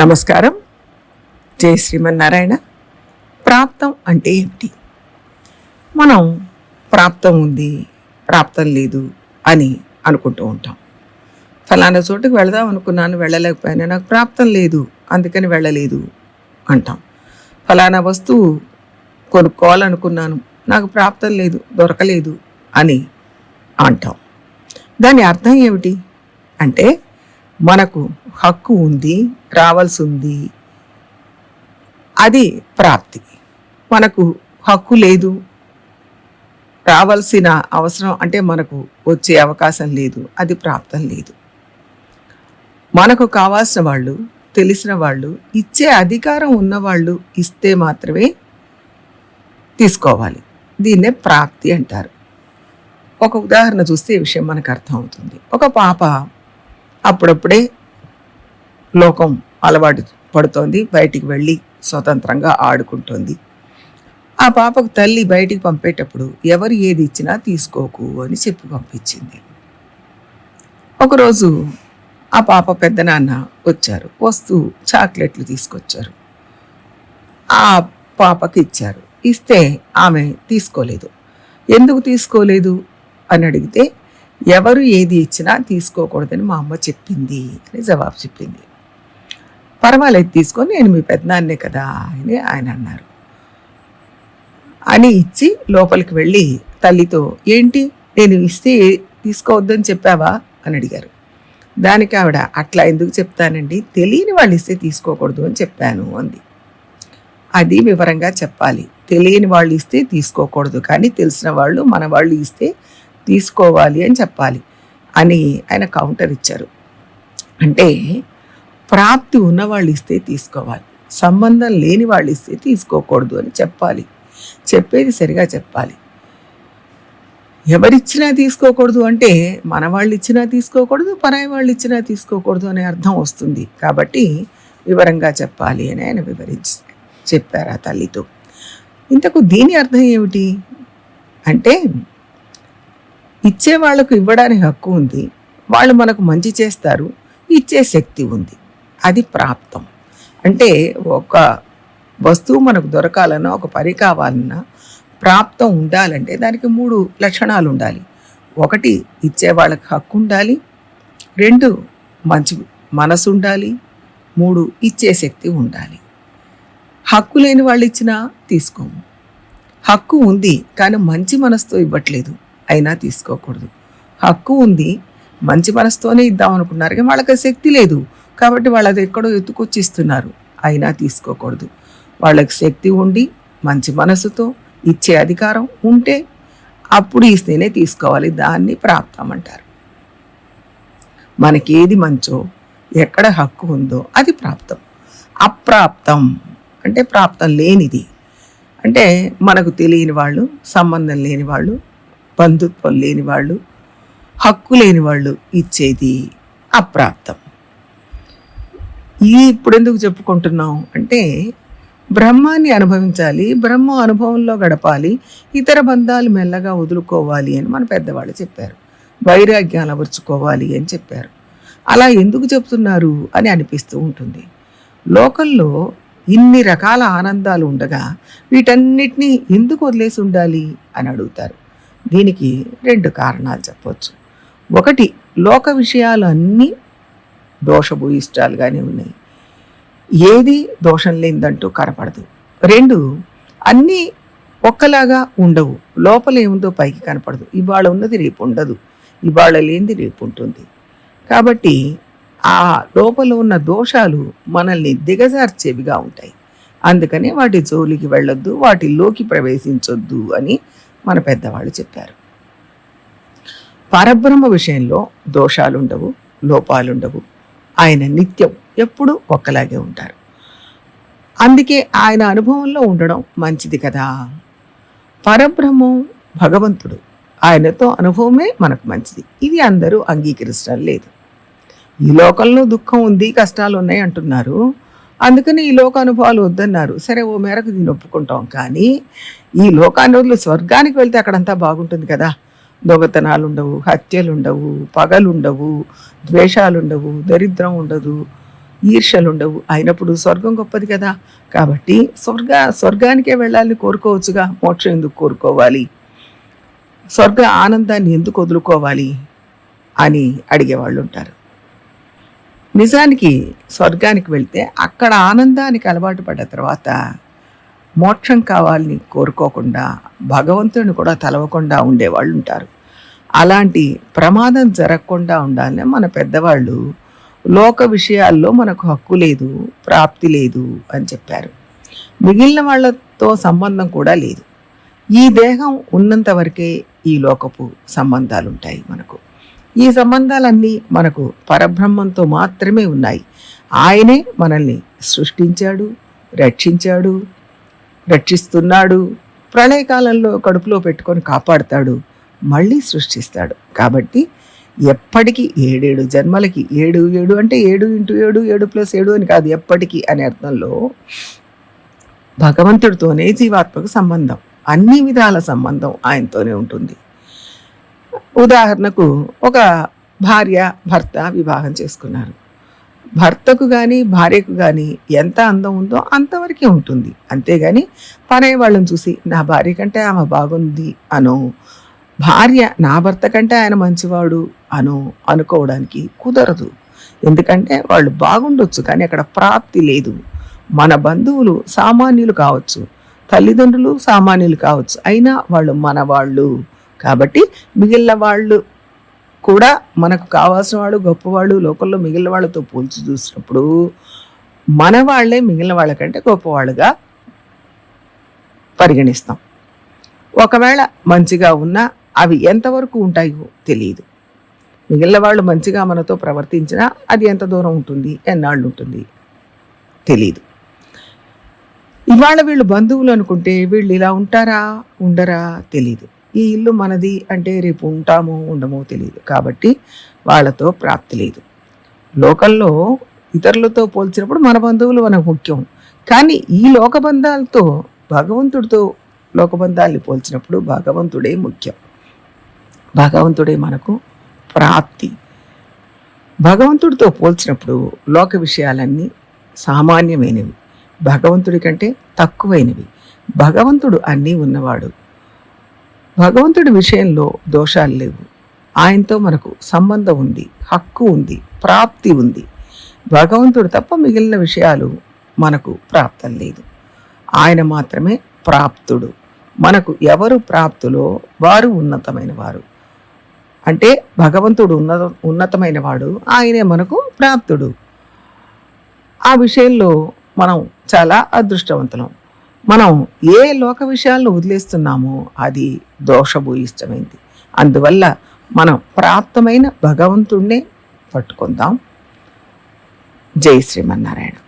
నమస్కారం. జై శ్రీమన్నారాయణ. ప్రాప్తం అంటే ఏమిటి మనం ప్రాప్తం ఉంది ప్రాప్తం లేదు అని అనుకుంటూ ఉంటాం. ఫలానా చోటుకు వెళదాం అనుకున్నాను వెళ్ళలేకపోయాను. నాకు ప్రాప్తం లేదు అందుకని వెళ్ళలేదు అంటాం. ఫలానా వస్తువు కొనుక్కోవాలనుకున్నాను నాకు ప్రాప్తం లేదు దొరకలేదు అని అంటాం. దాని అర్థం ఏమిటి? అంటే మనకు హక్కు ఉంది రావాల్సి ఉంది. అది ప్రాప్తి. మనకు హక్కు లేదు. రావాల్సిన అవసరం అంటే మనకు వచ్చే అవకాశం లేదు. అది ప్రాప్తం లేదు. మనకు కావాల్సిన వాళ్ళు తెలిసిన వాళ్ళు ఇచ్చే అధికారం ఉన్నవాళ్ళు ఇస్తే మాత్రమే తీసుకోవాలి. దీన్నే ప్రాప్తి అంటారు. ఒక ఉదాహరణ చూస్తే ఈ విషయం మనకు అర్థమవుతుంది. ఒక పాప అప్పుడప్పుడే లోకం అలవాటు పడుతోంది బయటికి వెళ్ళి స్వతంత్రంగా ఆడుకుంటోంది. ఆ పాపకు తల్లి బయటికి పంపేటప్పుడు ఎవరు ఏది ఇచ్చినా తీసుకోకు అని చెప్పి పంపించింది. ఒకరోజు ఆ పాప పెద్దనాన్న వచ్చారు వస్తూ చాక్లెట్లు తీసుకొచ్చారు. ఆ పాపకి ఇచ్చారు ఇస్తే ఆమె తీసుకోలేదు. ఎందుకు తీసుకోలేదు? అని అడిగితే ఎవరు ఏది ఇచ్చినా తీసుకోకూడదని మా అమ్మ చెప్పింది అని జవాబు చెప్పింది. పర్వాలేదు తీసుకొని నేను మీ పెద్దనాన్నే కదా అని ఆయన అన్నారు. అని ఇచ్చి లోపలికి వెళ్ళి తల్లితో ఏంటి? నేను ఇస్తే తీసుకోవద్దని చెప్పావా? అని అడిగారు. దానికి ఆవిడ అట్లా ఎందుకు చెప్తానండి? తెలియని వాళ్ళు ఇస్తే తీసుకోకూడదు అని చెప్పాను అంది. అది వివరంగా చెప్పాలి. తెలియని వాళ్ళు ఇస్తే తీసుకోకూడదు కానీ తెలిసిన వాళ్ళు మన వాళ్ళు ఇస్తే తీసుకోవాలి అని చెప్పాలి అని ఆయన కౌంటర్ ఇచ్చారు. అంటే ప్రాప్తి ఉన్నవాళ్ళు ఇస్తే తీసుకోవాలి. సంబంధం లేని వాళ్ళు ఇస్తే తీసుకోకూడదు అని చెప్పాలి. చెప్పేది సరిగా చెప్పాలి. ఎవరిచ్చినా తీసుకోకూడదు అంటే మన వాళ్ళు ఇచ్చినా తీసుకోకూడదు పరాయి వాళ్ళు ఇచ్చినా తీసుకోకూడదు అనే అర్థం వస్తుంది. కాబట్టి వివరంగా చెప్పాలి అని ఆయన వివరించి చెప్పారు ఆ తల్లితో. ఇంతకు దీని అర్థం ఏమిటి? అంటే ఇచ్చే వాళ్ళకు ఇవ్వడానికి హక్కు ఉంది వాళ్ళు మనకు మంచి చేస్తారు ఇచ్చే శక్తి ఉంది. అది ప్రాప్తం. అంటే ఒక వస్తువు మనకు దొరకాలన్నా ఒక పని కావాలన్నా ప్రాప్తం ఉండాలంటే దానికి మూడు లక్షణాలు ఉండాలి. ఒకటి ఇచ్చే వాళ్ళకి హక్కు ఉండాలి. రెండు మంచి మనసు ఉండాలి. మూడు ఇచ్చే శక్తి ఉండాలి. హక్కు లేని వాళ్ళు ఇచ్చినా తీసుకోము. హక్కు ఉంది కానీ మంచి మనసుతో ఇవ్వట్లేదు అయినా తీసుకోకూడదు. హక్కు ఉంది మంచి మనసుతోనే ఇద్దాం అనుకున్నారు కానీ వాళ్ళకి శక్తి లేదు. కాబట్టి వాళ్ళది ఎక్కడో ఎత్తుకొచ్చి ఇస్తున్నారు అయినా తీసుకోకూడదు. వాళ్ళకి శక్తి ఉండి మంచి మనసుతో ఇచ్చే అధికారం ఉంటే అప్పుడు ఇస్తేనే తీసుకోవాలి. దాన్ని ప్రాప్తం అంటారు. మనకేది మంచో ఎక్కడ హక్కు ఉందో అది ప్రాప్తం. అప్రాప్తం అంటే ప్రాప్తం లేనిది. అంటే మనకు తెలియని వాళ్ళు సంబంధం లేని వాళ్ళు బంధుత్వం లేని వాళ్ళు హక్కు లేని వాళ్ళు ఇచ్చేది అప్రాప్తం. ఇది ఇప్పుడు ఎందుకు చెప్పుకుంటున్నాం అంటే బ్రహ్మాన్ని అనుభవించాలి బ్రహ్మ అనుభవంలో గడపాలి ఇతర బంధాలు మెల్లగా వదులుకోవాలి అని మన పెద్దవాళ్ళు చెప్పారు. వైరాగ్యాలు అమర్చుకోవాలి అని చెప్పారు. అలా ఎందుకు చెప్తున్నారు అని అనిపిస్తూ ఉంటుంది. లోకంలో ఇన్ని రకాల ఆనందాలు ఉండగా వీటన్నిటినీ ఎందుకు వదిలేసి ఉండాలి అని అడుగుతారు. దీనికి రెండు కారణాలు చెప్పవచ్చు ఒకటి లోక విషయాలు అన్నీ దోషభూయిష్టాలుగానే ఉన్నాయి. ఏది దోషం లేదంటూ కనపడదు. రెండు అన్నీ ఒక్కలాగా ఉండవు. లోపల ఏముందో పైకి కనపడదు. ఇవాళ ఉన్నది రేపు ఉండదు. ఇవాళ లేనిది రేపు ఉంటుంది. కాబట్టి ఆ లోపల ఉన్న దోషాలు మనల్ని దిగజార్చేవిగా ఉంటాయి. అందుకనే వాటి జోలికి వెళ్ళొద్దు వాటిల్లోకి ప్రవేశించొద్దు అని మన పెద్దవాళ్ళు చెప్పారు. పరబ్రహ్మ విషయంలో దోషాలుండవు లోపాలుండవు. ఆయన నిత్యం ఎప్పుడూ ఒక్కలాగే ఉంటారు. అందుకే ఆయన అనుభవంలో ఉండడం మంచిది కదా. పరబ్రహ్మం భగవంతుడు. ఆయనతో అనుభవమే మనకు మంచిది. ఇది అందరూ అంగీకరించడం లేదు. ఈ లోకంలో దుఃఖం ఉంది కష్టాలు ఉన్నాయి అంటున్నారు. అందుకని ఈ లోక అనుభవాలు వద్దన్నారు. సరే ఓ మేరకు దీన్ని ఒప్పుకుంటాం. కానీ ఈ లోకాన్ని వదిలి స్వర్గానికి వెళ్తే అక్కడంతా బాగుంటుంది కదా. దొంగతనాలు ఉండవు హత్యలు ఉండవు పగలు ఉండవు ద్వేషాలు ఉండవు దరిద్రం ఉండదు ఈర్షలు ఉండవు అయినప్పుడు స్వర్గం గొప్పది కదా. కాబట్టి స్వర్గ స్వర్గానికే వెళ్ళాలని కోరుకోవచ్చుగా. మోక్షం ఎందుకు కోరుకోవాలి? స్వర్గ ఆనందాన్ని ఎందుకు వదులుకోవాలి అని అడిగేవాళ్ళు ఉంటారు నిజానికి స్వర్గానికి వెళ్తే అక్కడ ఆనందానికి అలవాటు పడ్డ తర్వాత మోక్షం కావాలని కోరుకోకుండా భగవంతుని కూడా తలవకుండా ఉండేవాళ్ళు ఉంటారు. అలాంటి ప్రమాదం జరగకుండా ఉండాలని మన పెద్దవాళ్ళు లోక విషయాల్లో మనకు హక్కు లేదు ప్రాప్తి లేదు అని చెప్పారు. మిగిలిన వాళ్ళతో సంబంధం కూడా లేదు. ఈ దేహం ఉన్నంత వరకే ఈ లోకపు సంబంధాలు ఉంటాయి మనకు. ఈ సంబంధాలన్నీ మనకు పరబ్రహ్మంతో మాత్రమే ఉన్నాయి. ఆయనే మనల్ని సృష్టించాడు రక్షించాడు రక్షిస్తున్నాడు. ప్రళయకాలంలో కడుపులో పెట్టుకొని కాపాడుతాడు. మళ్ళీ సృష్టిస్తాడు. కాబట్టి ఎప్పటికీ ఏడేడు జన్మలకి ఏడు ఏడు అంటే ఏడు ఇంటూ ఏడు ఏడు ప్లస్ ఏడు అని కాదు ఎప్పటికీ అనే అర్థంలో భగవంతుడితోనే జీవాత్మకు సంబంధం. అన్ని విధాల సంబంధం ఆయనతోనే ఉంటుంది. ఉదాహరణకు ఒక భార్య భర్త వివాహం చేసుకున్నారు. భర్తకు కానీ భార్యకు కానీ ఎంత అందం ఉందో అంతవరకే ఉంటుంది. అంతేగాని పనే వాళ్ళని చూసి నా భార్య కంటే ఆమె బాగుంది అనో భార్య నా భర్త కంటే ఆయన మంచివాడు అను అనుకోవడానికి కుదరదు. ఎందుకంటే వాళ్ళు బాగుండొచ్చు కానీ అక్కడ ప్రాప్తి లేదు. మన బంధువులు సామాన్యులు కావచ్చు తల్లిదండ్రులు సామాన్యులు కావచ్చు అయినా వాళ్ళు మన వాళ్ళు కాబట్టి మిగిలిన వాళ్ళు కూడా మనకు కావాల్సిన వాళ్ళు గొప్పవాళ్ళు లోకల్లో మిగిలిన వాళ్ళతో పోల్చి చూసినప్పుడు మన వాళ్ళే మిగిలిన వాళ్ళకంటే గొప్పవాళ్ళుగా పరిగణిస్తాం. ఒకవేళ మంచిగా ఉన్నా అవి ఎంతవరకు ఉంటాయో తెలియదు. మిగిలిన వాళ్ళు మంచిగా మనతో ప్రవర్తించినా అది ఎంత దూరం ఉంటుంది ఎన్నాళ్ళు ఉంటుంది తెలీదు ఇవాళ వీళ్ళు బంధువులు అనుకుంటే వీళ్ళు ఇలా ఉంటారా ఉండరా తెలీదు ఈ ఇల్లు మనది అంటే రేపు ఉంటామో ఉండమో తెలియదు. కాబట్టి వాళ్ళతో ప్రాప్తి లేదు. లోకల్లో ఇతరులతో పోల్చినప్పుడు మన బంధువులు మనకు ముఖ్యం. కానీ ఈ లోకబంధాలతో భగవంతుడితో లోకబంధాల్ని పోల్చినప్పుడు భగవంతుడే ముఖ్యం. భగవంతుడే మనకు ప్రాప్తి. భగవంతుడితో పోల్చినప్పుడు లోక విషయాలన్నీ సామాన్యమైనవి. భగవంతుడి కంటే తక్కువైనవి. భగవంతుడు అన్నీ ఉన్నవాడు. భగవంతుడి విషయంలో దోషాలు లేవు. ఆయనతో మనకు సంబంధం ఉంది హక్కు ఉంది ప్రాప్తి ఉంది. భగవంతుడు తప్ప మిగిలిన విషయాలు మనకు ప్రాప్తం లేదు. ఆయన మాత్రమే ప్రాప్తుడు. మనకు ఎవరు ప్రాప్తులో వారు ఉన్నతమైన వారు. అంటే భగవంతుడు ఉన్నత ఉన్నతమైన వాడు ఆయనే మనకు ప్రాప్తుడు. ఆ విషయంలో మనం చాలా అదృష్టవంతులం. మనం ఏ లోక విషయాలను వదిలేస్తున్నామో అది దోషభూయిష్టమైంది. అందువల్ల మనం ప్రాప్తమైన భగవంతుణ్ణే పట్టుకుందాం. జై శ్రీమన్నారాయణ.